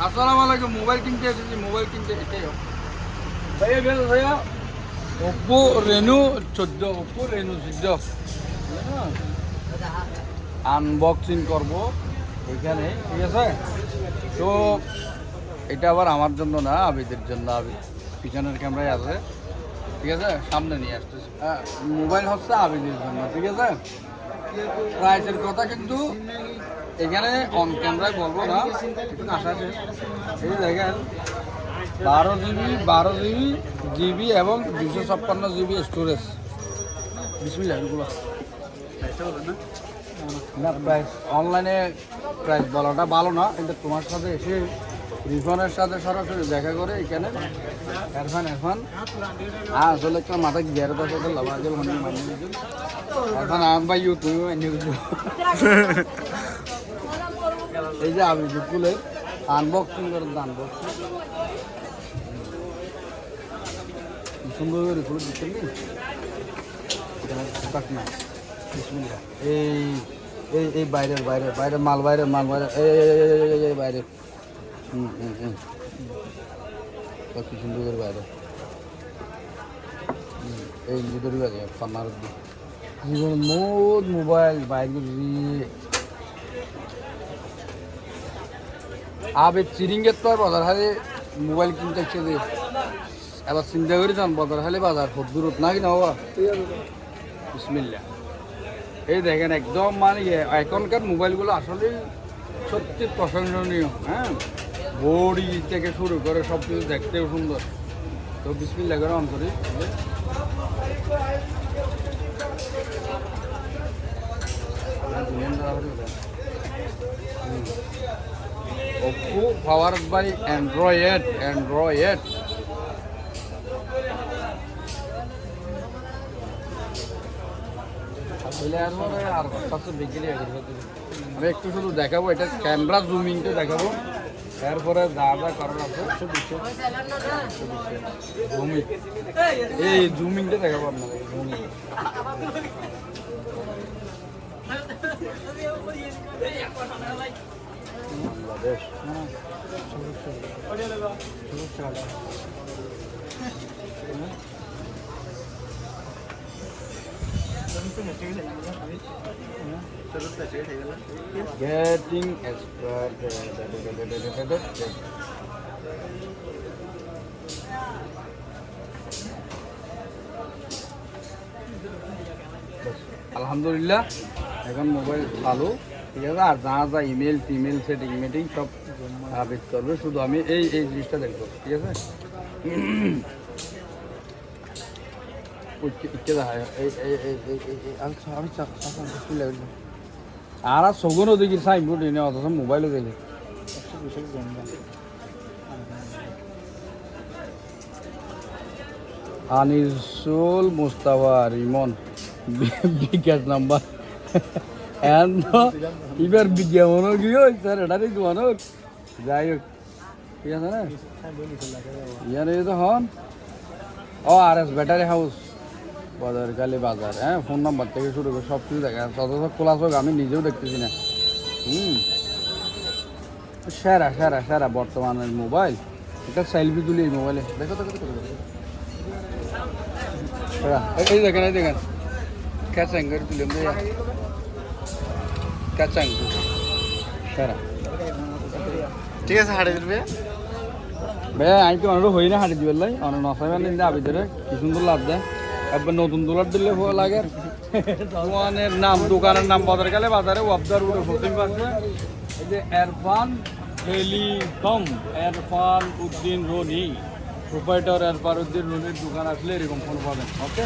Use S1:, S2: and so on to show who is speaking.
S1: Mobile mobile ভাইয়া চোদ্দ রেনু unboxing করব এখানে, ঠিক আছে? তো এটা আবার আমার জন্য না, আবিদের জন্য আবিদ পিছনের ক্যামেরায় আছে। ঠিক আছে? সামনে নিয়ে আসতেছি। হ্যাঁ মোবাইল হচ্ছে আবিদের জন্য, ঠিক আছে? প্রাইসের কথা কিন্তু এখানে অন ক্যামেরায় বলব না আশা আছে। এই দেখেন, বারো জিবি বারো জিবি জিবি এবং দুশো ছাপ্পান্ন জিবি স্টোরেজ অনলাইনে প্রাইস বলাটা ভালো না, কিন্তু তোমার সাথে এসে রিফানের সাথে সরাসরি দেখা করে এখানে এরফান এরফান হ্যাঁ আসলে একটা মাথা গিয়ার পাশে লাভা আছে মনে মানে এরফান আম ভাই তুমি এই যে আমি দুপুলে আনবক্সিং করে আনবক্সিং সুন্দর করে দিচ্ছেন না? এই এই এই বাইরের বাইরে বাইরে মাল বাইরে মাল বাইরে এই বাইরে হুম হুম হুম। সুন্দর বাইরে এই ভিতরে বাইরে জীবন মোট মোবাইল, বাইক আবে চিরিঙ্গের তো আর বাজার হারে মোবাইল কিনতে যে এবার চিন্তা করে যান, বাজার হালে বাজার খুব দূরত না কিনা বাবা? বিসমিল্লা এই দেখেন একদম মানে এখনকার মোবাইলগুলো আসলে সত্যি প্রশংসনীয় হ্যাঁ? বডি থেকে শুরু করে সব কিছু দেখতেও সুন্দর। তো বিসমিল্লা করে অন আর পরে আর বিক্রি হয়ে আমি একটু শুধু দেখাবো, এটা ক্যামেরা জুমিংটা দেখাবো। এরপরে যা যা করার আছে জুমিং এই জুমিংটা দেখাবো আপনাদের জুমিং Getting expert. আলহামদুলিল্লাহ এখন মোবাইল ভালো। ঠিক আছে? আর যা যা ইমেল টিমেল সেটিং মিটিং সব আবেদ করবে। শুধু আমি এই এই জিনিসটা দেখব, ঠিক আছে। আর আর সগুনও দেখি সাইনবোর্ড এনে, অথচ মোবাইলও দেখি। আনিসুল মুস্তাফা, রিমন বিকাশ নাম্বার। এবার বিজ্ঞাপনও কি ওই স্যার এটা দেখি মানুষ যাই হোক ঠিক আছে না ইয়ার এই তো হন O R S battery house বাজার কালী বাজার হ্যাঁ ফোন নাম্বার থেকে শুরু করে সব কিছু দেখা যাচ্ছে। অথচ খোলা চোখ আমি নিজেও দেখতেছি না। হুম। সেরা সেরা সেরা বর্তমানের মোবাইল এটা সেলফি তুলি এই মোবাইলে দেখো দেখো দেখো। এই- দেখেন, এই দেখেন। ক্যাচাং করে তুলি
S2: ঠিক আছে হাটে দিবে
S1: ভাইয়া আমি তো অনেক হই না হাঁটি দিবার লাই? অনেক নিন্দে আবি ধরে। কি সুন্দর লাভ দেয়। একবার নতুন দোলার দিলে ভালো লাগে। দোকানের নাম দোকানের নাম বাজার গেলে বাজারে ওয়াবদার উঠে ফোর্টিন পাচ্ছে এই যে এরফান টেলিকম এরফান উদ্দিন রনি। প্রোপাইটার এরফান উদ্দিন রনির দোকান আসলে এরকম ফোন পাবেন ওকে